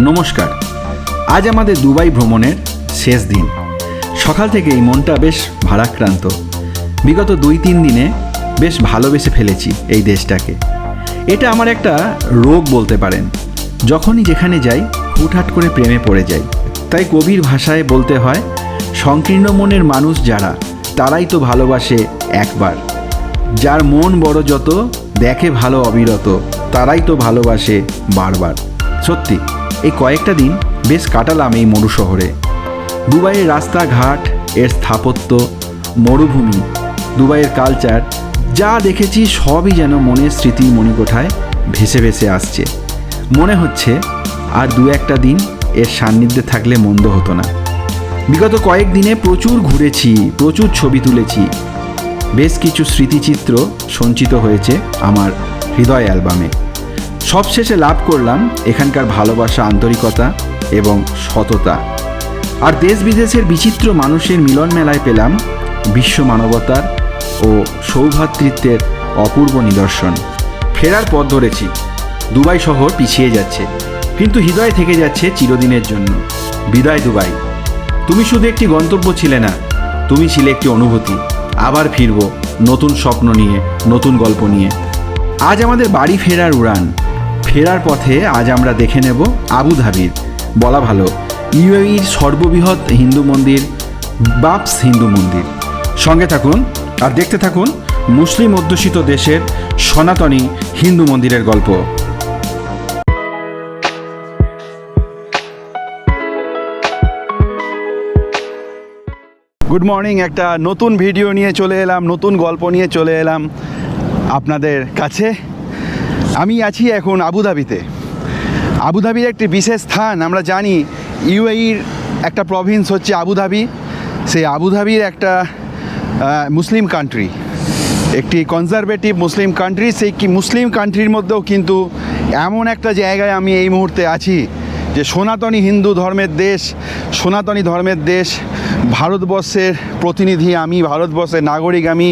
নমস্কার। আজ আমাদের দুবাই ভ্রমণের শেষ দিন। সকাল থেকে এই মনটা বেশ ভারাক্রান্ত। বিগত দুই তিন দিনে বেশ ভালোবেসে ফেলেছি এই দেশটাকে। এটা আমার একটা রোগ বলতে পারেন। যখনই যেখানে যাই, হুটহাট করে প্রেমে পড়ে যাই। তাই কবির ভাষায় বলতে হয়, সংকীর্ণ মনের মানুষ যারা, তারাই তো ভালোবাসে একবার। যার মন বড় যত, দেখে ভালো অবিরত, তারাই তো ভালোবাসে বারবার। সত্যি। এই কয়েকটা দিন বেশ কাটালাম এই মরু শহরে। দুবাইয়ের রাস্তাঘাট, এর স্থাপত্য, মরুভূমি, দুবাইয়ের কালচার যা দেখেছি সবই যেন মনের স্মৃতি মণিকোঠায় ভেসে ভেসে আসছে। মনে হচ্ছে আর দু একটা দিন এর সান্নিধ্যে থাকলে মন্দ হতো না। বিগত কয়েক দিনে প্রচুর ঘুরেছি, প্রচুর ছবি তুলেছি। বেশ কিছু স্মৃতিচিত্র সঞ্চিত হয়েছে আমার হৃদয় অ্যালবামে। সবশেষে লাভ করলাম এখানকার ভালোবাসা, আন্তরিকতা এবং সততা। আর দেশ বিদেশের বিচিত্র মানুষের মিলন মেলায় পেলাম বিশ্ব মানবতার ও সৌভ্রাতৃত্বের অপূর্ব নিদর্শন। ফেরার পথ ধরেছি। দুবাই শহর পিছিয়ে যাচ্ছে, কিন্তু হৃদয় থেকে যাচ্ছে চিরদিনের জন্য। বিদায় দুবাই। তুমি শুধু একটি গন্তব্য ছিলে না, তুমি ছিলে একটি অনুভূতি। আবার ফিরব, নতুন স্বপ্ন নিয়ে, নতুন গল্প নিয়ে। আজ আমাদের বাড়ি ফেরার উড়ান। ফেরার পথে আজ আমরা দেখে নেব আবুধাবির বলা ভালো, ইউএইর সর্ববৃহৎ হিন্দু মন্দির, বাপস হিন্দু মন্দির। সঙ্গে থাকুন আর দেখতে থাকুন মুসলিম অধ্যুষিত দেশের সনাতনী হিন্দু মন্দিরের গল্প। গুড মর্নিং, একটা নতুন ভিডিও নিয়ে চলে এলাম, নতুন গল্প নিয়ে চলে এলাম আপনাদের কাছে। আমি আছি এখন আবুধাবিতে। আবুধাবির একটি বিশেষ স্থান, আমরা জানি ইউএইর একটা প্রভিন্স হচ্ছে আবুধাবি। সেই আবুধাবির একটা মুসলিম কান্ট্রি একটি কনজারভেটিভ মুসলিম কান্ট্রি সেই কি মুসলিম কান্ট্রির মধ্যেও কিন্তু এমন একটা জায়গায় আমি এই মুহূর্তে আছি যে সনাতনী হিন্দু ধর্মের দেশ, সনাতনী ধর্মের দেশ, ভারতবর্ষের প্রতিনিধি আমি, ভারতবর্ষের নাগরিক আমি,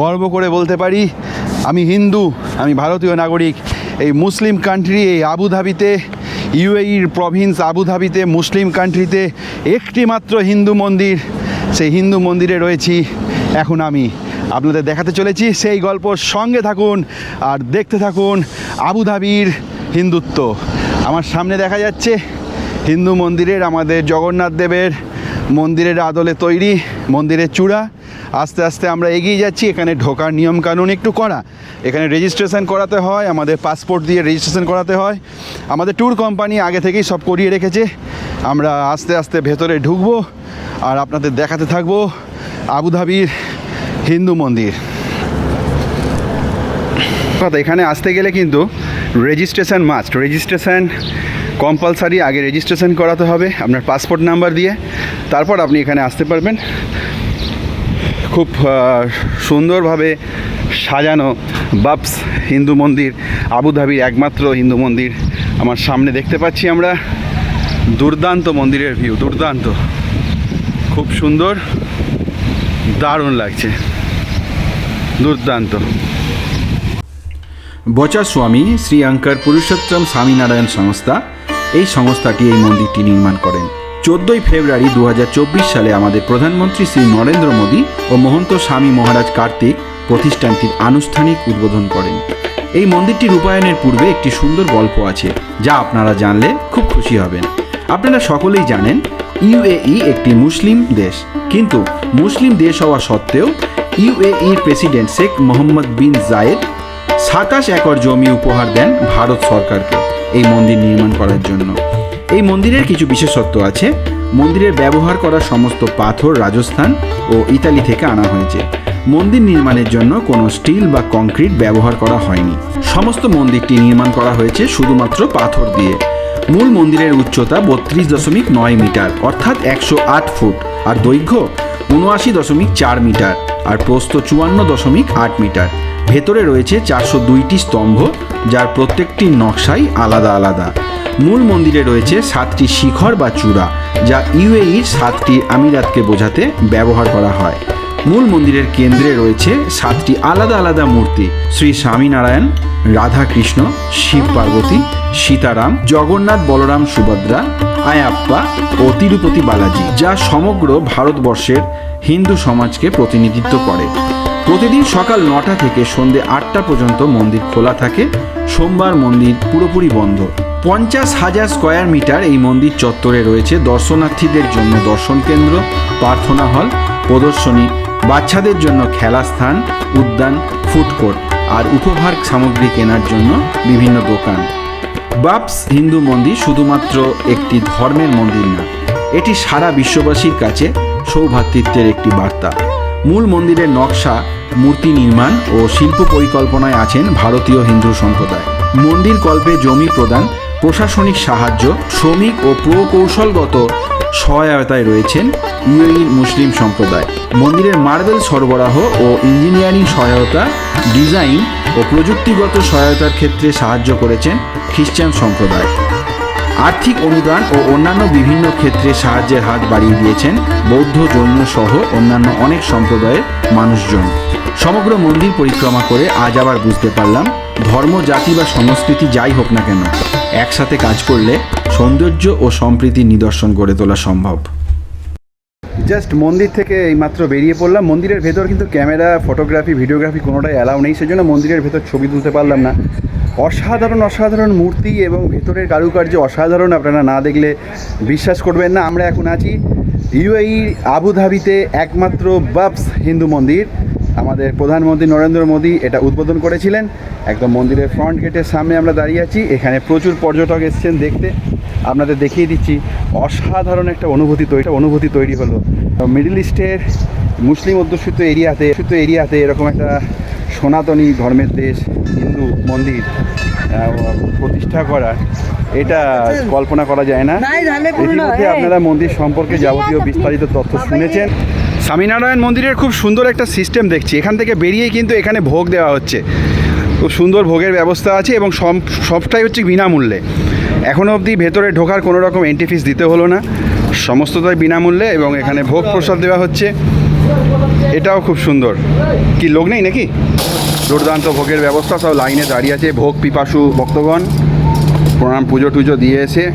গর্ব করে বলতে পারি আমি হিন্দু, আমি ভারতীয় নাগরিক। এই মুসলিম কান্ট্রি এই আবুধাবিতে ইউএইর প্রভিন্স আবুধাবিতে, মুসলিম কান্ট্রিতে একটি মাত্র হিন্দু মন্দির, সেই হিন্দু মন্দিরে রয়েছি এখন আমি। আপনাদের দেখাতে চলেছি সেই গল্প সঙ্গে থাকুন আর দেখতে থাকুন আবুধাবির হিন্দুত্ব। আমার সামনে দেখা যাচ্ছে হিন্দু মন্দিরের আমাদের জগন্নাথ দেবের মন্দিরের আদলে তৈরি, মন্দিরের চূড়া। আস্তে আস্তে আমরা এগিয়ে যাচ্ছি, এখানে ঢোকার নিয়মকানুন একটু করা। এখানে রেজিস্ট্রেশন করাতে হয়, আমাদের পাসপোর্ট দিয়ে রেজিস্ট্রেশন করাতে হয়। আমাদের ট্যুর কোম্পানি আগে থেকেই সব করিয়ে রেখেছে। আমরা আস্তে আস্তে ভেতরে ঢুকবো আর আপনাদের দেখাতে থাকব আবুধাবির হিন্দু মন্দির। কথা এখানে আসতে গেলে কিন্তু রেজিস্ট্রেশন মাস্ট রেজিস্ট্রেশন কম্পালসারি আগে রেজিস্ট্রেশন করাতে হবে আপনার পাসপোর্ট নাম্বার দিয়ে। তারপর আপনি এখানে আসতে পারবেন। খুব সুন্দরভাবে সাজানো বাপস হিন্দু মন্দির, আবুধাবির একমাত্র হিন্দু মন্দির আমার সামনে দেখতে পাচ্ছি আমরা। দুর্দান্ত মন্দিরের ভিউ দুর্দান্ত। খুব সুন্দর, দারুণ লাগছে। দুর্দান্ত। বচা স্বামী শ্রী পুরুষোত্তম স্বামীনারায়ণ সংস্থা এই সংস্থাটি এই মন্দিরটি নির্মাণ করেন। চোদ্দই ফেব্রুয়ারি দু হাজার চব্বিশ সালে আমাদের প্রধানমন্ত্রী শ্রী নরেন্দ্র মোদী ও মহন্ত স্বামী মহারাজ কার্তিক প্রতিষ্ঠানটির আনুষ্ঠানিক উদ্বোধন করেন। এই মন্দিরটি রূপায়ণের পূর্বে একটি সুন্দর গল্প আছে, যা আপনারা জানলে খুব খুশি হবেন। আপনারা সকলেই জানেন ইউএই একটি মুসলিম দেশ। কিন্তু মুসলিম দেশ হওয়া সত্ত্বেও ইউএইর president Sheikh Mohammed bin Zayed সাতাশ একর জমি উপহার দেন ভারত সরকারকে। এই মন্দির নির্মাণ করার জন্য। এই মন্দিরের কিছু বিশেষত্ব আছে। মন্দিরের ব্যবহার করা সমস্ত পাথর, রাজস্থান ও ইতালি থেকে আনা হয়েছে। মন্দির নির্মাণের জন্য কোনো স্টিল বা কংক্রিট ব্যবহার করা হয়নি। সমস্ত মন্দিরটি নির্মাণ করা হয়েছে শুধুমাত্র পাথর দিয়ে। মূল মন্দিরের উচ্চতা বত্রিশ দশমিক নয় মিটার, অর্থাৎ একশো আট ফুট। আর দৈর্ঘ্য উনআশি দশমিক চার মিটার আর প্রস্থ চুয়ান্ন দশমিক আট মিটার। ভেতরে রয়েছে চারশো দুইটি স্তম্ভ, যার প্রত্যেকটি নকশাই আলাদা আলাদা। মূল মন্দিরে রয়েছে সাতটি শিখর বা চূড়া, যা ইউএইর সাতটি আমিরাতকে বোঝাতে ব্যবহার করা হয়। মূল মন্দিরের কেন্দ্রে রয়েছে সাতটি আলাদা আলাদা মূর্তি। শ্রী স্বামীনারায়ণ রাধা কৃষ্ণ শিব পার্বতী, সীতারাম, জগন্নাথ বলরাম সুভদ্রা, আয়াপ্পা ও তিরুপতি বালাজি, যা সমগ্র ভারতবর্ষের হিন্দু সমাজকে প্রতিনিধিত্ব করে। প্রতিদিন সকাল নটা থেকে সন্ধে আটটা পর্যন্ত মন্দির খোলা থাকে। সোমবার মন্দির পুরোপুরি বন্ধ। পঞ্চাশ হাজার স্কোয়ার মিটার এই মন্দির চত্বরে রয়েছে দর্শনার্থীদের জন্য দর্শন কেন্দ্র, প্রার্থনা হল, প্রদর্শনী বাচ্চাদের জন্য খেলা স্থান, উদ্যান ফুড কোর্ট আর উপহার সামগ্রী কেনার জন্য বিভিন্ন দোকান। বাপস হিন্দু মন্দির শুধুমাত্র একটি ধর্মের মন্দির না, এটি সারা বিশ্ববাসীর কাছে সৌভাতৃত্বের একটি বার্তা। মূল মন্দিরের নকশা, মূর্তি নির্মাণ ও শিল্প পরিকল্পনায় আছেন ভারতীয় হিন্দু সম্প্রদায়। মন্দির কল্পে জমি প্রদান, প্রশাসনিক সাহায্য, শ্রমিক ও প্রকৌশলগত সহায়তায় রয়েছেন ইউএই মুসলিম সম্প্রদায়। মন্দিরের মার্বেল সরবরাহ ও ইঞ্জিনিয়ারিং সহায়তা, ডিজাইন ও প্রযুক্তিগত সহায়তার ক্ষেত্রে সাহায্য করেছেন খ্রিস্টান সম্প্রদায়। আর্থিক অনুদান ও অন্যান্য বিভিন্ন ক্ষেত্রে সাহায্যের হাত বাড়িয়ে দিয়েছেন বৌদ্ধ, জৈন সহ অন্যান্য অনেক সম্প্রদায়ের মানুষজন। সমগ্র মন্দির পরিক্রমা করে আজ আবার বুঝতে পারলাম, ধর্ম, জাতি বা সংস্কৃতি যাই হোক না কেন, একসাথে কাজ করলে সৌন্দর্য ও সম্প্রীতির নিদর্শন গড়ে তোলা সম্ভব। জাস্ট মন্দির থেকে এইমাত্র বেরিয়ে পড়লাম। মন্দিরের ভেতর কিন্তু ক্যামেরা, ফটোগ্রাফি, ভিডিওগ্রাফি কোনোটাই অ্যালাউ নেই। সেজন্য মন্দিরের ভেতর ছবি তুলতে পারলাম না। অসাধারণ অসাধারণ মূর্তি এবং ভেতরের কারুকার্য অসাধারণ। আপনারা না দেখলে বিশ্বাস করবেন না। আমরা এখন আছি ইউএই আবুধাবিতে একমাত্র বাবস হিন্দু মন্দির। আমাদের প্রধানমন্ত্রী নরেন্দ্র মোদী এটা উদ্বোধন করেছিলেন। একদম মন্দিরের ফ্রন্ট গেটের সামনে আমরা দাঁড়িয়ে আছি। এখানে প্রচুর পর্যটক এসছেন দেখতে। আপনাদের দেখিয়ে দিচ্ছি অসাধারণ একটা অনুভূতি তৈরি অনুভূতি তৈরি হলো। মিডল ইস্টের মুসলিম অধ্যুষিত এরিয়াতে অধ্যুষিত এরিয়াতে এরকম একটা সনাতনী ধর্মের দেশ হিন্দু মন্দির প্রতিষ্ঠা করা এটা কল্পনা করা যায় না। ইতিমধ্যে আপনারা মন্দির সম্পর্কে যাবতীয় বিস্তারিত তথ্য শুনেছেন। স্বামীনারায়ণ মন্দিরের খুব সুন্দর একটা সিস্টেম দেখছি। এখান থেকে বেরিয়েই কিন্তু এখানে ভোগ দেওয়া হচ্ছে। খুব সুন্দর ভোগের ব্যবস্থা আছে এবং সব- সবটাই হচ্ছে বিনামূল্যে। এখনও অবধি ভেতরে ঢোকার কোনো রকম এন্ট্রি ফিস দিতে হলো না। সমস্তটাই বিনামূল্যে এবং এখানে ভোগ প্রসাদ দেওয়া হচ্ছে। এটাও খুব সুন্দর। কি লোক নেই নাকি? দুর্দান্ত ভোগের ব্যবস্থা, সব লাইনে দাঁড়িয়ে আছে ভোগ পিপাসু ভক্তগণ। প্রণাম, পুজো টুজো দিয়ে এসে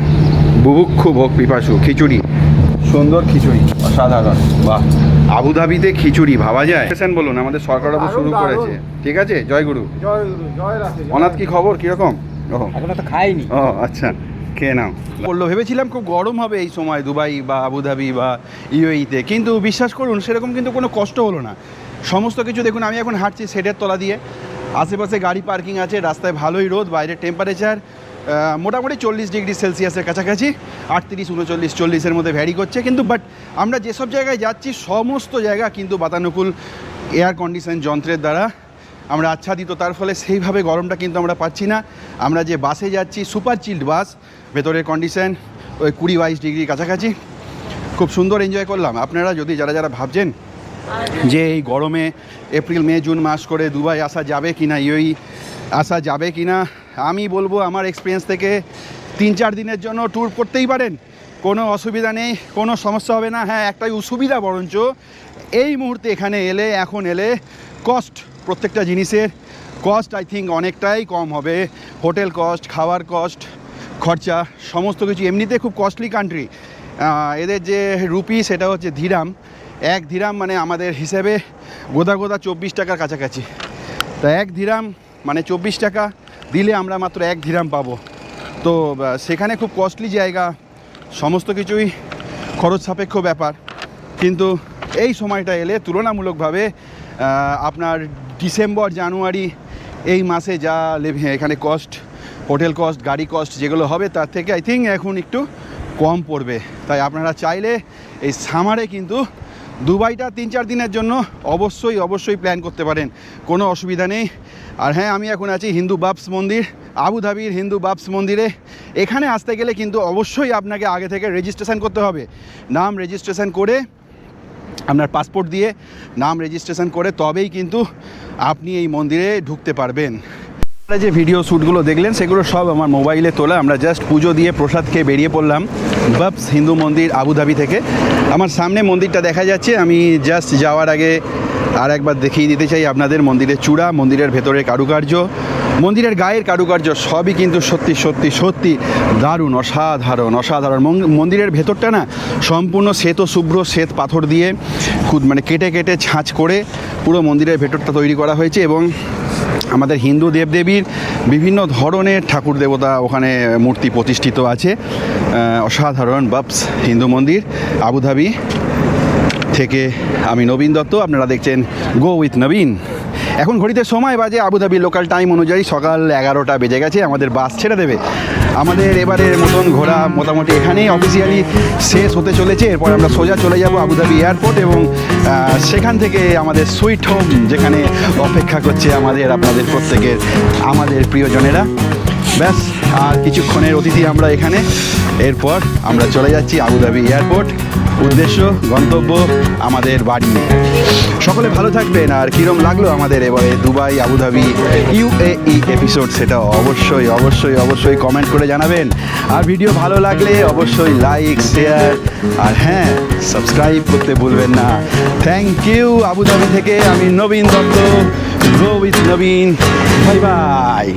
বুভুক্ষু ভোগ পিপাসু, খিচুড়ি। সুন্দর খিচুড়ি, অসাধারণ, বাহ। আবুধাবিতে খিচুড়ি ভাবা যায়? বলুন আমাদের সরকারবাবু শুরু করেছে। ঠিক আছে? জয় গুরু। জয় গুরু জয় রাখে অনাথ কি খবর? কীরকম? এখনও তো খাইনি। ও আচ্ছা খেয়ে নাও। বলল ভেবেছিলাম খুব গরম হবে এই সময় দুবাই বা আবুধাবি বা ইউএইতে কিন্তু বিশ্বাস করুন সেরকম কিন্তু কোনো কষ্ট হলো না। সমস্ত কিছু দেখুন আমি এখন হাঁটছি শেডের তলা দিয়ে। আশেপাশে গাড়ি পার্কিং আছে রাস্তায় ভালোই রোদ বাইরে টেম্পারেচার মোটামুটি চল্লিশ ডিগ্রি সেলসিয়াসের কাছাকাছি, আটত্রিশ, উনচল্লিশ, চল্লিশের মধ্যে ভ্যারি করছে, কিন্তু বাট আমরা যেসব জায়গায় যাচ্ছি, সমস্ত জায়গা কিন্তু বাতানুকূল এয়ার কন্ডিশন যন্ত্রের দ্বারা আমরা আচ্ছাদিত। তার ফলে সেইভাবে গরমটা কিন্তু আমরা পাচ্ছি না। আমরা যে বাসে যাচ্ছি সুপার চিল্ড বাস, ভেতরের কন্ডিশন ওই কুড়ি, বাইশ ডিগ্রি কাছাকাছি। খুব সুন্দর এনজয় করলাম। আপনারা যদি যারা যারা ভাবছেন যে এই গরমে এপ্রিল মে জুন মাস করে দুবাই আসা যাবে কি না ইউই আসা যাবে কি না আমি বলব আমার এক্সপিরিয়েন্স থেকে তিন চার দিনের জন্য ট্যুর করতেই পারেন। কোনো অসুবিধা নেই, কোনো সমস্যা হবে না। হ্যাঁ একটাই অসুবিধা বরঞ্চ এই মুহূর্তে এখানে এলে, এখন এলে কস্ট প্রত্যেকটা জিনিসের কস্ট আই থিঙ্ক অনেকটাই কম হবে। হোটেল কস্ট খাওয়ার কস্ট খরচা, সমস্ত কিছু। এমনিতে খুব কস্টলি কান্ট্রি এদের যে রুপি সেটা হচ্ছে ধীরাম এক ধীরাম মানে আমাদের হিসেবে গোদা গোদা চব্বিশ টাকার কাছাকাছি। তা এক ধীরাম মানে চব্বিশ টাকা। দিলে আমরা মাত্র এক ধীরাম পাবো। তো সেখানে খুব কস্টলি জায়গা, সমস্ত কিছুই খরচ সাপেক্ষ ব্যাপার। কিন্তু এই সময়টা এলে তুলনামূলকভাবে আপনার ডিসেম্বর, জানুয়ারি এই মাসে যা লেভে এখানে কস্ট হোটেল কস্ট গাড়ি কস্ট যেগুলো হবে, তার থেকে আই থিঙ্ক এখন একটু কম পড়বে। তাই আপনারা চাইলে এই সামারে কিন্তু দুবাইটা তিন চার দিনের জন্য অবশ্যই অবশ্যই প্ল্যান করতে পারেন। কোনো অসুবিধা নেই। আর হ্যাঁ আমি এখন আছি হিন্দু বাপস মন্দির, আবুধাবির হিন্দু বাপস মন্দিরে। এখানে আসতে গেলে কিন্তু অবশ্যই আপনাকে আগে থেকে রেজিস্ট্রেশন করতে হবে। নাম রেজিস্ট্রেশন করে আপনার পাসপোর্ট দিয়ে নাম রেজিস্ট্রেশন করে তবেই কিন্তু আপনি এই মন্দিরে ঢুকতে পারবেন। যে ভিডিও শ্যুটগুলো দেখলেন, সেগুলো সব আমার মোবাইলে তোলা। আমরা জাস্ট পুজো দিয়ে প্রসাদ খেয়ে বেরিয়ে পড়লাম। বাবস হিন্দু মন্দির আবুধাবি থেকে। আমার সামনে মন্দিরটা দেখা যাচ্ছে, আমি জাস্ট যাওয়ার আগে আর একবার দেখিয়ে দিতে চাই আপনাদের, মন্দিরের চূড়া, মন্দিরের ভেতরের কারুকার্য। মন্দিরের গায়ের কারুকার্য সবই কিন্তু সত্যি সত্যি সত্যি দারুণ, অসাধারণ অসাধারণ। মন- মন্দিরের ভেতরটা না, সম্পূর্ণ শ্বেত, শুভ্র শ্বেত পাথর দিয়ে মানে কেটে কেটে, ছাঁচ করে পুরো মন্দিরের ভেতরটা তৈরি করা হয়েছে এবং আমাদের হিন্দু দেবদেবীর বিভিন্ন ধরনের ঠাকুর দেবতা ওখানে মূর্তি প্রতিষ্ঠিত আছে। অসাধারণ বাপস, হিন্দু মন্দির, আবুধাবি থেকে আমি নবীন দত্ত। আপনারা দেখছেন গো উইথ নবীন। এখন ঘড়িতে সময় বাজে আবুধাবি লোকাল টাইম অনুযায়ী সকাল এগারোটা বেজে গেছে, আমাদের বাস ছেড়ে দেবে। আমাদের এবারের মতন ঘোরা মোটামুটি এখানেই অফিসিয়ালি শেষ হতে চলেছে। এরপর আমরা সোজা চলে যাব আবুধাবি এয়ারপোর্ট এবং সেখান থেকে আমাদের সুইট হোম যেখানে অপেক্ষা করছে আমাদের, আপনাদের প্রত্যেকের, আমাদের প্রিয়জনেরা। ব্যাস, আর কিছুক্ষণের অতিথি আমরা এখানে। এরপর আমরা চলে যাচ্ছি আবুধাবি এয়ারপোর্ট। উদ্দেশ্য, গন্তব্য, আমাদের বাড়ি। সকলে ভালো থাকবেন, আর কিরম লাগল আমাদের এবারে দুবাই, আবুধাবি ইউএই এপিসোড সেটা অবশ্যই অবশ্যই অবশ্যই কমেন্ট করে জানাবেন। আর ভিডিও ভালো লাগলে অবশ্যই লাইক শেয়ার আর হ্যাঁ সাবস্ক্রাইব করতে ভুলবেন না। থ্যাংক ইউ আবুধাবি থেকে আমি Nabin Dutta go with Nabin. Bye bye